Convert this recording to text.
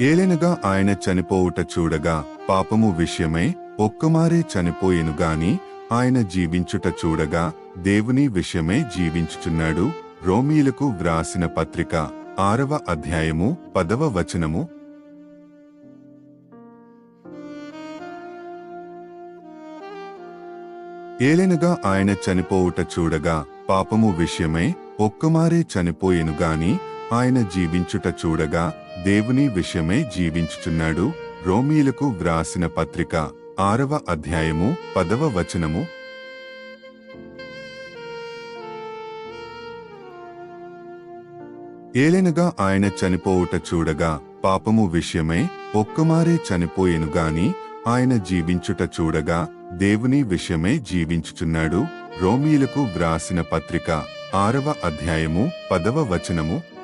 ఏలెనగా ఆయన చనిపోవుట చూడగా పాపము విషయమై ఒక్కమారే చనిపోయేను గాని ఆయన జీవించుట చూడగా దేవుని విషయమై జీవించుచున్నాడు. రోమీలకు వ్రాసిన పత్రిక ఆరవ అధ్యాయము పదవ వచనము. ఏలెనగా ఆయన చనిపోవుట చూడగా పాపము విషయమై ఒక్కమారే చనిపోయేను గాని ఆయన జీవించుట చూడగా దేవుని విషయమై జీవించుచున్నాడు. రోమీలకు వ్రాసిన పత్రిక ఆరవ అధ్యాయము పదవ వచనము. ఏలెనగా ఆయన చనిపోవుట చూడగా పాపము విషయమై ఒక్కమారే చనిపోయేను గాని ఆయన జీవించుట చూడగా దేవుని విషయమై జీవించుచున్నాడు. రోమీలకు వ్రాసిన పత్రిక ఆరవ అధ్యాయము పదవ వచనము.